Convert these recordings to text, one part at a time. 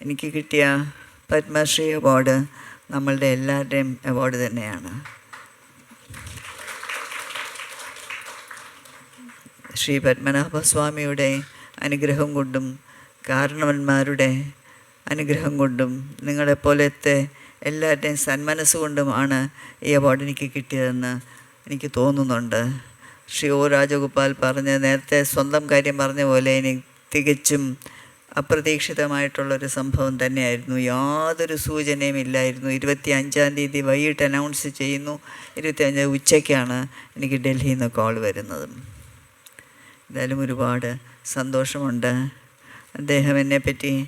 എനിക്ക് കിട്ടിയ പത്മശ്രീ അവാർഡ് നമ്മളുടെ എല്ലാവരുടെയും അവാർഡ് തന്നെയാണ്. ശ്രീ പത്മനാഭസ്വാമിയുടെ അനുഗ്രഹം കൊണ്ടും കാരണവന്മാരുടെ അനുഗ്രഹം കൊണ്ടും നിങ്ങളെപ്പോലത്തെ എല്ലാവരുടെയും സന്മനസ് കൊണ്ടുമാണ് ഈ അവാർഡ് എനിക്ക് കിട്ടിയതെന്ന് എനിക്ക് തോന്നുന്നുണ്ട്. ശ്രീ ഒ രാജഗോപാൽ പറഞ്ഞ നേരത്തെ സ്വന്തം കാര്യം പറഞ്ഞ പോലെ എനിക്ക് തികച്ചും അപ്രതീക്ഷിതമായിട്ടുള്ളൊരു സംഭവം തന്നെയായിരുന്നു. യാതൊരു സൂചനയും ഇല്ലായിരുന്നു. ഇരുപത്തി അഞ്ചാം തീയതി വൈകിട്ട് അനൗൺസ് ചെയ്യുന്നു. ഇരുപത്തി അഞ്ചാം ഉച്ചയ്ക്കാണ് എനിക്ക് ഡൽഹിയിൽ നിന്ന് കോൾ വരുന്നത്. എന്തായാലും ഒരുപാട് സന്തോഷമുണ്ട്. അദ്ദേഹം എന്നെപ്പറ്റി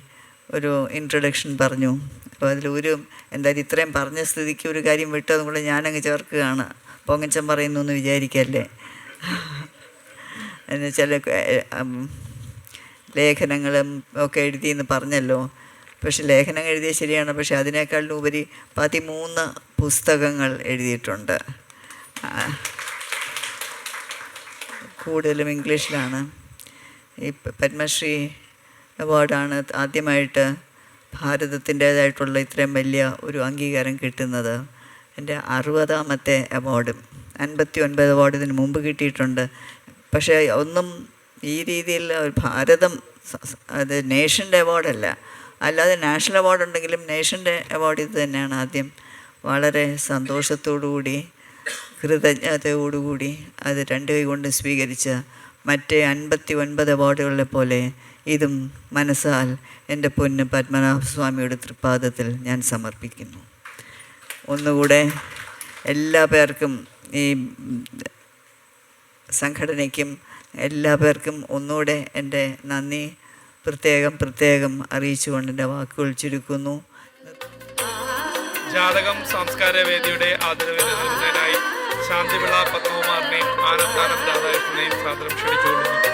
ഒരു ഇൻട്രൊഡക്ഷൻ പറഞ്ഞു. അപ്പോൾ അതിലൊരു എന്തായാലും ഇത്രയും പറഞ്ഞ സ്ഥിതിക്ക് ഒരു കാര്യം വിട്ടതും കൂടെ ഞാനങ്ങ് ചേർക്കുകയാണ്. പൊങ്ങച്ചൻ പറയുന്നു എന്ന് വിചാരിക്കല്ലേ? എന്ന് ചില ലേഖനങ്ങളും ഒക്കെ എഴുതിയെന്ന് പറഞ്ഞല്ലോ. പക്ഷെ ലേഖനം എഴുതിയത് ശരിയാണ്. പക്ഷെ അതിനേക്കാളും ഉപരി പതിമൂന്ന് പുസ്തകങ്ങൾ എഴുതിയിട്ടുണ്ട്. കൂടുതലും ഇംഗ്ലീഷിലാണ്. ഈ പത്മശ്രീ അവാർഡാണ് ആദ്യമായിട്ട് ഭാരതത്തിന്റേതായിട്ടുള്ള ഇത്രയും വലിയ ഒരു അംഗീകാരം കിട്ടുന്നത്. എന്റെ അറുപതാമത്തെ അവാർഡും. അൻപത്തി ഒൻപത് അവാർഡ് ഇതിന് മുമ്പ് കിട്ടിയിട്ടുണ്ട്. പക്ഷേ ഒന്നും ഈ രീതിയിൽ ഒരു ഭാരതം അത് നേഷന്റെ അവാർഡല്ല. അല്ലാതെ നാഷണൽ അവാർഡ് ഉണ്ടെങ്കിലും നേഷന്റെ അവാർഡ് ഇത് തന്നെയാണ് ആദ്യം. വളരെ സന്തോഷത്തോടുകൂടി കൃതജ്ഞതയോടുകൂടി അത് രണ്ട് കൈ കൊണ്ട് സ്വീകരിച്ച മറ്റേ അൻപത്തി ഒൻപത് അവാർഡുകളെ പോലെ ഇതും മനസ്സാൽ എന്റെ പൊന്ന് പത്മനാഭസ്വാമിയുടെ തൃപ്പാദത്തിൽ ഞാൻ സമർപ്പിക്കുന്നു. ഒന്നുകൂടെ എല്ലാ പേർക്കും ഈ സംഘടനയ്ക്കും എല്ലാ പേർക്കും ഒന്നുകൂടെ എന്റെ നന്ദി. പ്രത്യേകം പ്രത്യേകം അറിയിച്ചുകൊണ്ട് എന്റെ വാക്കുകൾ ചുരുക്കുന്നു ജാതകം സംസ്കാര വേദിയുടെ ആദരവിനായി ശാന്തിവിള പത്മകുമാറിനെയും ആനന്ദാനന്ദ രാധാകൃഷ്ണനെയും സാദരം ക്ഷണിച്ചുകൊള്ളുന്നു.